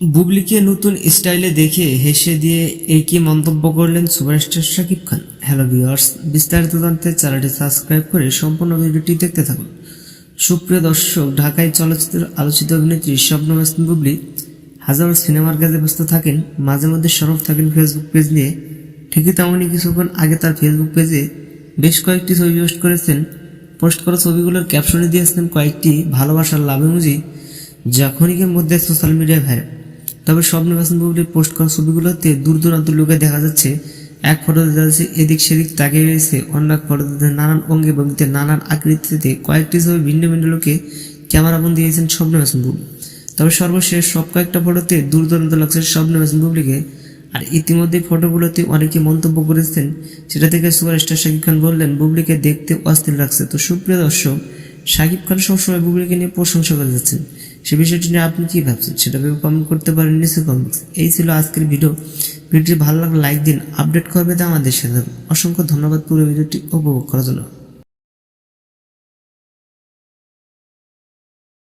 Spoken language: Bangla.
বুবলিকে নতুন স্টাইলে দেখে হেসে দিয়ে কি মন্তব্য করলেন superstar Shakib Khan. Hello viewers, বিস্তারিত জানতে চ্যানেলটি সাবস্ক্রাইব করে সম্পূর্ণ ভিডিওটি দেখতে থাকুন। সুপ্রিয় দর্শক, ঢাকায় চলচ্চিত্র আলোচিত অভিনেত্রী স্বপ্ন মাসুম বুবলি, হাজারো সিনেমার কাজে ব্যস্ত থাকেন, মাঝে মধ্যে সরব থাকেন ফেসবুক পেজ নিয়ে। ঠিকই তেমনই কিছুক্ষণ আগে তার ফেসবুক পেজে বেশ কয়েকটি ছবি পোস্ট করেছেন। পোস্ট করা ছবিগুলোর ক্যাপশনে দিয়েছেন কয়েকটি ভালোবাসার লাভ ইমোজি যা ক্ষণিকের মধ্যে সোশ্যাল মিডিয়ায় ভাইরাল তবে স্বপ্ন হাসান বুবলির পোস্ট করা ছবিগুলোতে দূর দূরান্ত লোকে দেখা যাচ্ছে, এক ফটোতে দেখা যাচ্ছে এদিক সেদিক তাকিয়ে রয়েছে অন্য এক ফটোতে নানান অঙ্গে ভঙ্গিতে নানান আকৃতিতে কয়েকটি ছবি ভিন্ন ভিন্ন লোকে ক্যামেরা ক্যামেরাবন্দি দিয়েছেন স্বপ্ন হাসান বুবলি তবে সর্বশেষ সব কয়েকটা ফটোতে দূর দূরান্ত লাগছে স্বপ্ন হাসান বুবলিকে আর ইতিমধ্যে ফটোগুলোতে অনেকে মন্তব্য করেছেন, সেটা থেকে সুপারস্টার শাকিব খান বললেন বুবলিকে দেখতে অস্থির লাগছে। তো সুপ্রিয় দর্শক, শাকিব খান সবসময় বুবলিকে নিয়ে প্রশংসা করে যাচ্ছেন। সে বিষয়টি নিয়ে আপনি কী ভাবছেন? সেটা ভেবে কমেন্ট করতে পারেন নিচে কমেন্ট এই ছিল আজকের ভিডিও ভিডিওটি ভালো লাগলে লাইক দিন আপডেট করবে তো আমাদের সাথে। অসংখ্য ধন্যবাদ পুরো ভিডিওটি উপভোগ করার জন্য।